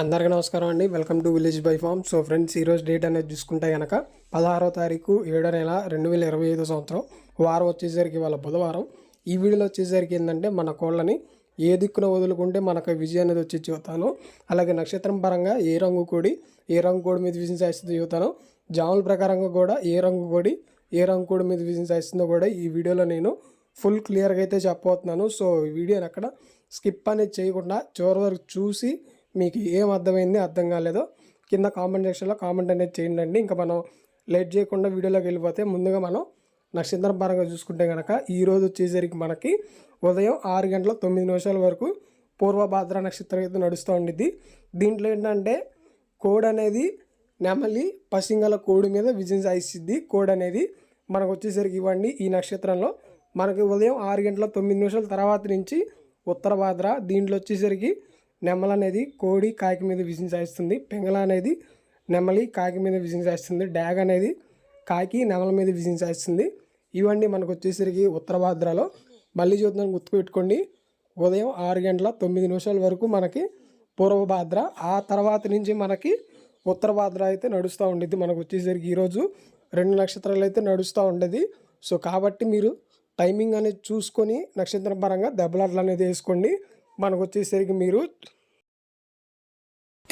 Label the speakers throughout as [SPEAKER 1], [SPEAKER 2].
[SPEAKER 1] అందరికీ నమస్కారం అండి. Welcome to village by farm so friends ఈరోజు డేట్ అనేది చూసుకుంటే కనుక పదహారో తారీఖు ఏడో నెల రెండు వేల ఇరవై ఐదో సంవత్సరం. వారం వచ్చేసరికి వాళ్ళ బుధవారం. ఈ వీడియోలో వచ్చేసరికి ఏంటంటే మన కోళ్ళని ఏ దిక్కున వదులుకుంటే మనకు విజయం అనేది వచ్చి చూతాను అలాగే నక్షత్రం పరంగా ఏ రంగు కోడి ఏ రంగు కోడి మీద విజయం సాధిస్తుందో చూతాను జాముల ప్రకారంగా కూడా ఏ రంగు కోడి ఏ రంగు కోడి మీద విజయం సాధిస్తుందో కూడా ఈ వీడియోలో నేను ఫుల్ క్లియర్గా అయితే చెప్పబోతున్నాను. సో ఈ వీడియోని అక్కడ స్కిప్ అనేది చేయకుండా చివరి వరకు చూసి మీకు ఏం అర్థమైంది అర్థం కాలేదో కింద కామెంట్ సెక్షన్లో కామెంట్ అనేది చేయండి అండి ఇంకా మనం లేట్ చేయకుండా వీడియోలోకి వెళ్ళిపోతే ముందుగా మనం నక్షత్రం పరంగా చూసుకుంటే కనుక ఈరోజు వచ్చేసరికి మనకి ఉదయం ఆరు గంటల తొమ్మిది నిమిషాల వరకు పూర్వభాద్ర నక్షత్రం అయితే నడుస్తూ ఉండిద్ది. దీంట్లో ఏంటంటే కోడ్ అనేది నెమలి పసింగల కోడి మీద విజయం సాధిస్తుంది కోడ్ అనేది మనకు వచ్చేసరికి ఇవ్వండి. ఈ నక్షత్రంలో మనకి ఉదయం ఆరు గంటల తొమ్మిది నిమిషాల తర్వాత నుంచి ఉత్తర భాద్ర దీంట్లో వచ్చేసరికి నెమల అనేది కోడి కాకి మీద విజయం సాధిస్తుంది పెంగళ అనేది నెమలి కాకి మీద విజయం సాధిస్తుంది డ్యాగ్ అనేది కాకి నెమల మీద విజయం సాధిస్తుంది ఇవన్నీ మనకు వచ్చేసరికి ఉత్తర భాద్రలో. మళ్ళీ చూద్దాం గుర్తుపెట్టుకోండి. ఉదయం ఆరు గంటల తొమ్మిది నిమిషాల వరకు మనకి పూర్వ భాద్ర. ఆ తర్వాత నుంచి మనకి ఉత్తర భాద్ర అయితే నడుస్తూ ఉండేది. మనకు వచ్చేసరికి ఈరోజు రెండు నక్షత్రాలు అయితే నడుస్తూ ఉండేది. సో కాబట్టి మీరు టైమింగ్ అనేది చూసుకొని నక్షత్రం పరంగా దెబ్బలాట్లు అనేది వేసుకోండి. మనకు వచ్చేసరికి మీరు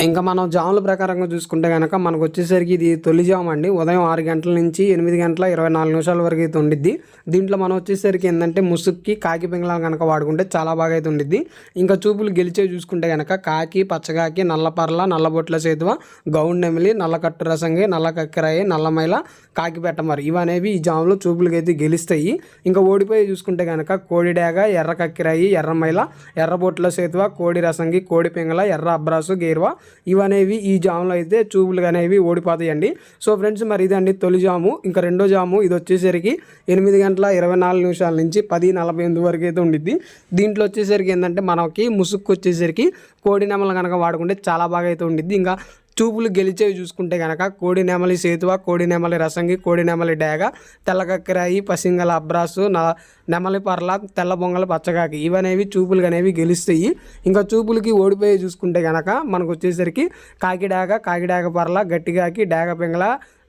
[SPEAKER 1] ఇంకా మనం జాముల ప్రకారంగా చూసుకుంటే కనుక మనకు వచ్చేసరికి ఇది తొలి జాము అండి. ఉదయం ఆరు గంటల నుంచి ఎనిమిది గంటల ఇరవై నాలుగు నిమిషాల వరకు అయితే ఉండిద్ది. దీంట్లో మనం వచ్చేసరికి ఏంటంటే ముసుక్కి కాకి పింగళాలు కనుక వాడుకుంటే చాలా బాగా అయితే ఉండిద్ది. ఇంకా చూపులు గెలిచే చూసుకుంటే కనుక కాకి పచ్చకాకి నల్లపర్ల నల్లబొట్ల సేతువ గౌండ్ నెమిలి నల్లకట్టు రసంగి నల్ల కక్కెరాయి నల్లమైల కాకి పెట్టమరి ఇవనేవి ఈ జాములో చూపులకి అయితే గెలుస్తాయి. ఇంకా ఓడిపోయి చూసుకుంటే కనుక కోడిడేగ ఎర్ర కక్కిరాయి ఎర్రమైల ఎర్రబొట్ల సేతువ కోడి రసంగి కోడి పింగళ ఎర్ర అబ్రాసు గేరువా ఇవనేవి ఈ జాములో అయితే చూపులు అనేవి ఓడిపోతాయండి. సో ఫ్రెండ్స్ మరి ఇదండి తొలి జాము ఇంకా రెండో జాము. ఇది వచ్చేసరికి ఎనిమిది గంటల ఇరవై నాలుగు నిమిషాల నుంచి పది నలభై ఎనిమిది వరకు అయితే ఉండిద్ది. దీంట్లో వచ్చేసరికి ఏంటంటే మనకి ముసుక్కు వచ్చేసరికి కోడి నెమలు కనుక వాడుకుంటే చాలా బాగా అయితే ఉండిద్ది. ఇంకా చూపులు గెలిచేవి చూసుకుంటే కనుక కోడి నెమలి సేతువ కోడి నెమలి రసంగి కోడి నెమలి డేగ తెల్లకక్కిరాయి పసింగల అబ్రాసు న నెమలి పర్ల తెల్ల బొంగల పచ్చగాకి ఇవనేవి చూపులు అనేవి గెలుస్తాయి. ఇంకా చూపులకి ఓడిపోయి చూసుకుంటే కనుక మనకు వచ్చేసరికి కాకిడాగ కాకిడాగ కాకి పర్ల గట్టిగాకి డేగ పింగళ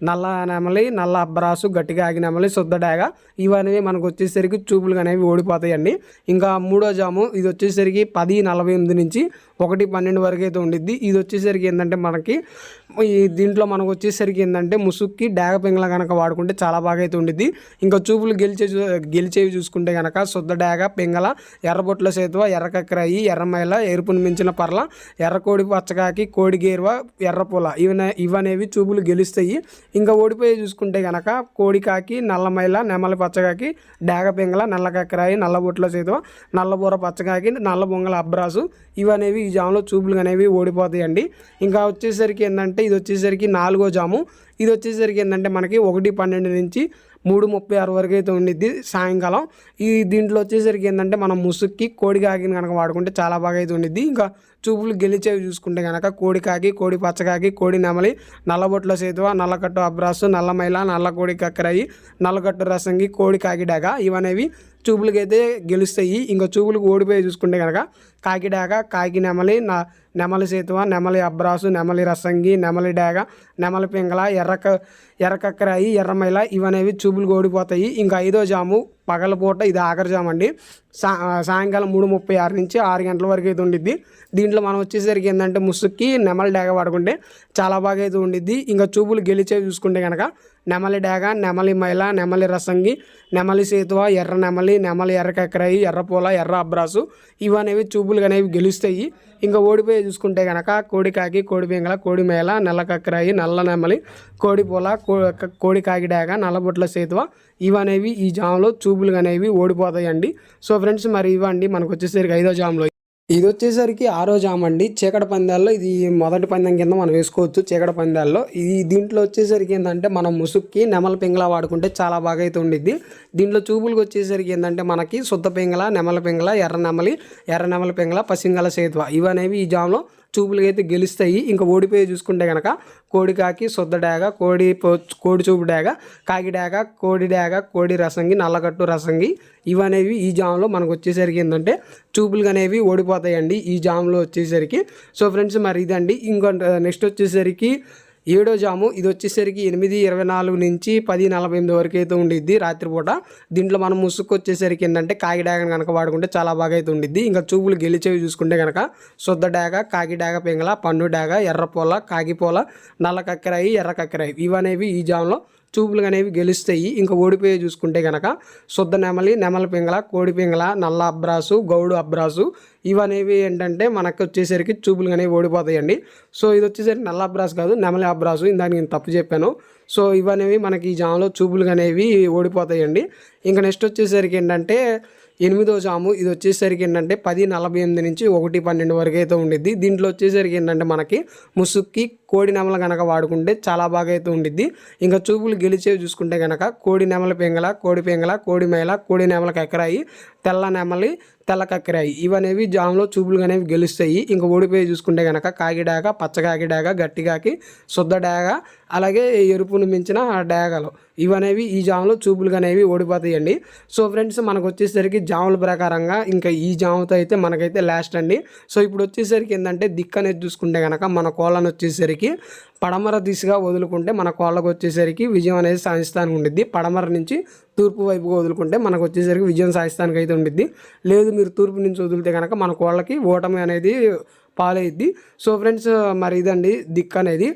[SPEAKER 1] నల్ల నెమలి నల్ల అబ్బరాసు గట్టిగా ఆగి నెమలి శుద్ధ డేగ ఇవనేవి మనకు వచ్చేసరికి చూపులు అనేవి ఓడిపోతాయండి. ఇంకా మూడో జాము ఇది వచ్చేసరికి పది నలభై ఎనిమిది నుంచి ఒకటి పన్నెండు వరకు అయితే ఉండిద్ది. ఇది వచ్చేసరికి ఏంటంటే మనకి ఈ దీంట్లో మనకు వచ్చేసరికి ఏంటంటే ముసుక్కి డాగ పెంగల కనుక వాడుకుంటే చాలా బాగా అయితే ఉండిద్ది. ఇంకా చూపులు గెలిచే చూ- గెలిచేవి చూసుకుంటే కనుక శుద్ధ డాగ పెంగల ఎర్రబొట్ల సేతువ ఎర్రకక్రాయి ఎర్రమైల ఎరుపును మించిన పర్ల ఎర్రకోడి పచ్చకాకి కోడి గేరువ ఎర్రపూల ఇవనే ఇవనేవి చూపులు గెలుస్తాయి. ఇంకా ఓడిపోయి చూసుకుంటే కనుక కోడికాకి నల్లమైల నెమలి పచ్చకాకి డాగ పెంగల నల్లకక్రాయి నల్లబొట్ల సేతువ నల్లబూర పచ్చకాకి నల్ల బొంగల అబ్రాసు ఇవనేవి ఈ జాములో చూపులు అనేవి ఓడిపోతాయండి. ఇంకా వచ్చేసరికి ఏంటంటే ఇది వచ్చేసరికి నాలుగో జాము. ఇది వచ్చేసరికి ఏంటంటే మనకి ఒకటి పన్నెండు నుంచి మూడు ముప్పై ఆరు వరకు అయితే ఉండిద్ది సాయంకాలం. ఈ దీంట్లో వచ్చేసరికి ఏంటంటే మనం ముసుక్కి కోడి కాకిని కనుక వాడుకుంటే చాలా బాగా అయితే ఉండిద్ది. ఇంకా చూపులు గెలిచేవి చూసుకుంటే కనుక కోడి కాకి కోడి పచ్చకాకి కోడి నెమలి నల్లబొట్ల సేతువ నల్లకట్టు అబ్రాసు నల్లమైల నల్ల కోడి కక్కరాయి నల్లకట్టు రసంగి కోడి కాకిడాక ఇవనేవి చూపులకి అయితే గెలుస్తాయి. ఇంకా చూపులకు ఓడిపోయి చూసుకుంటే కనుక కాకిడాక కాకి నెమలి నా నెమలి సేతువ నెమలి అబ్రాసు నెమలి రసంగి నెమలి డాగ నెమలి పింగళ ఎర్రక ఎర్రకక్కరాయి ఎర్రమైల ఇవనేవి చూపులు ఓడిపోతాయి. ఇంకా ఐదో జాము పగలపూట ఇది ఆఖరి జాము అండి సా సాయంకాలం మూడు ముప్పై ఆరు నుంచి ఆరు గంటల వరకు అయితే ఉండిద్ది. దీంట్లో మనం వచ్చేసరికి ఏంటంటే ముసుక్కి నెమలి డాగ పడుకుంటే చాలా బాగా అయితే ఉండిద్ది. ఇంకా చూపులు గెలిచేవి చూసుకుంటే కనుక నెమలి డాగ నెమలి మైల నెమలి రసంగి నెమలి సేతువ ఎర్ర నెమలి నెమలి ఎర్రకక్కరాయి ఎర్రపూల ఎర్ర అబ్రాసు. ఇవనేవి చూపులు అనేవి గెలుస్తాయి. ఇంకా ఓడిపోయి చూసుకుంటే కనుక కోడి కాకి కోడి బెంగళ కోడి మేళ నల్ల కక్కరాయి నల్ల నెమలి కోడి పూల కో- కోడి కాకి డేగ నల్లబొట్ల సేతువ. ఇవనేవి ఈ జాములో చూపులు అనేవి ఓడిపోతాయండి. సో ఫ్రెండ్స్ మరి ఇవ్వండి. మనకు వచ్చేసరికి ఐదో జాములో ఇది వచ్చేసరికి ఆరో జామ్ అండి చీకటి పందాల్లో ఇది మొదటి పందెం కింద మనం వేసుకోవచ్చు చీకటి పందాల్లో. ఇది దీంట్లో వచ్చేసరికి ఏంటంటే మనం ముసుక్కి నెమల పింగళ వాడుకుంటే చాలా బాగా అయితే ఉండిద్ది. దీంట్లో చూపులకు వచ్చేసరికి ఏంటంటే మనకి శుద్ధ పింగళ నెమల పింగళ ఎర్ర నెమలి ఎర్ర నెమల పింగళ పసింగల సేతువ ఇవనేవి ఈ జామ్లో చూపులుగా అయితే గెలుస్తాయి. ఇంకా ఓడిపోయి చూసుకుంటే కనుక కోడి కాకి సొద్ద డాగ కోడి పో- కోడి చూపు డాగ కాకి డాగ కోడి డాగ కోడి రసంగి నల్లగట్టు రసంగి ఇవనేవి ఈ జామ్లో మనకు వచ్చేసరికి ఏంటంటే చూపులు అనేవి ఓడిపోతాయండి ఈ జామ్లో వచ్చేసరికి. సో ఫ్రెండ్స్ మరి ఇదండి. ఇంకో నెక్స్ట్ వచ్చేసరికి ఏడో జాము ఇది వచ్చేసరికి ఎనిమిది ఇరవై నాలుగు నుంచి పది నలభై ఎనిమిది వరకు అయితే ఉండిద్ది రాత్రిపూట. దీంట్లో మనం ముసుగు వచ్చేసరికి ఏంటంటే కాకి డాగ కనుక వాడుకుంటే చాలా బాగా అయితే ఉండిద్ది. ఇంకా చూపులు గెలిచేవి చూసుకుంటే కనుక శుద్ధ డాగ కాకి డాగ పింగళ పండు డాగ ఎర్రపోల కాకిపోల నల్ల కక్కరాయి ఎర్ర కక్కరాయి. ఇవనేవి ఈ జాములో చూపులు అనేవి గెలుస్తాయి. ఇంకా ఓడిపోయి చూసుకుంటే కనుక శుద్ధ నెమలి నెమల పింగళ కోడి పింగళ నల్ల అబ్రాసు గౌడు అబ్రాసు ఇవనేవి ఏంటంటే మనకు వచ్చేసరికి చూపులు అనేవి ఓడిపోతాయండి. సో ఇది వచ్చేసరికి నల్ల అబ్రాసు కాదు నెమలి అబ్రాసు. ఇందాక నేను తప్పు చెప్పాను. సో ఇవనేవి మనకి ఈ జామలో చూపులు అనేవి ఓడిపోతాయండి. ఇంకా నెక్స్ట్ వచ్చేసరికి ఏంటంటే ఎనిమిదో జాము. ఇది వచ్చేసరికి ఏంటంటే పది నలభై ఎనిమిది నుంచి ఒకటి పన్నెండు వరకు అయితే ఉండిద్ది. దీంట్లో వచ్చేసరికి ఏంటంటే మనకి ముసుక్కి కోడి నెమల కనుక వాడుకుంటే చాలా బాగా అయితే ఉండిద్ది. ఇంకా చూపులు గెలిచేవి చూసుకుంటే కనుక కోడి నెమల పెంగల కోడి పెంగల కోడి మేల కోడి నెమల కక్కరాయి తెల్ల నెమలి తెల్ల కక్కరాయి ఇవనేవి జామ్లో చూపులు అనేవి గెలుస్తాయి. ఇంకా ఓడిపోయి చూసుకుంటే కనుక కాకిడాగ పచ్చకాకిడాగ గట్టిగాకి గట్టి కాకి శుద్ధ డాగ అలాగే ఎరుపును మించిన డాగలు ఇవనేవి ఈ జాములో చూపులు అనేవి ఓడిపోతాయండి. సో ఫ్రెండ్స్ మనకు వచ్చేసరికి జాముల ప్రకారంగా ఇంకా ఈ జాముతో అయితే మనకైతే లాస్ట్ అండి. సో ఇప్పుడు వచ్చేసరికి ఏంటంటే దిక్కు అనేది చూసుకుంటే కనుక మన కోళ్ళను వచ్చేసరికి పడమర దిశగా వదులుకుంటే మన కోళ్ళకు వచ్చేసరికి విజయం అనేది సాధిస్తానికి ఉండిద్ది. పడమర నుంచి తూర్పు వైపుగా వదులుకుంటే మనకు వచ్చేసరికి విజయం సాధిస్తానికి అయితే ఉండిద్ది. లేదు మీరు తూర్పు నుంచి వదిలితే కనుక మన కోళ్ళకి ఓటమి అనేది పాలైద్ది. సో ఫ్రెండ్స్ మరి ఇదండి దిక్కు అనేది.